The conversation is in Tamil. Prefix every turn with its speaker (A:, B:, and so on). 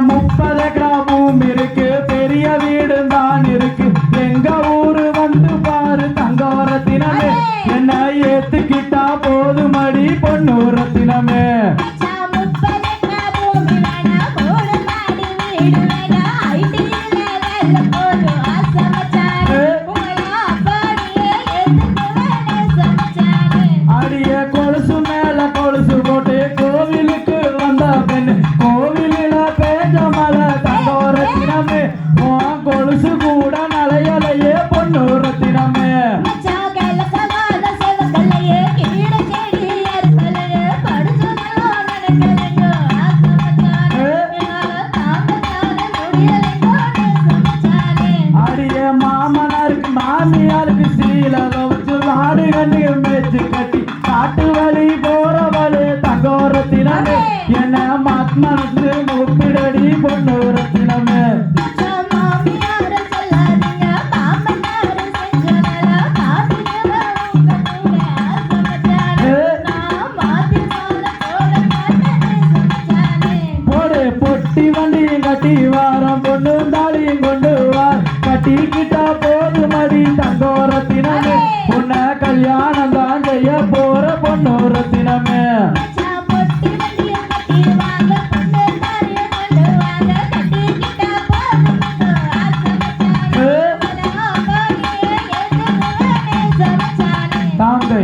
A: ముప్పది గ్రాము మిరికి சாமியாருக்கு மாமியாருக்கு சீலக வச்சு மாடு கண்ணு மேய்ச்சி கட்டி காட்டு வழி போறவளே தங்கோரத்தினமே. என்ன மத்மனசு முப்பிடடி பொண்ணு பொட்டி வண்டியும் கட்டி வாரம் கொண்டு தாலியும் கொண்டு வார். கட்டிக்கிட்டா போது உன்னை கல்யாணம் தான் செய்ய போற பொண்ணு ரத்தினமே தாந்தை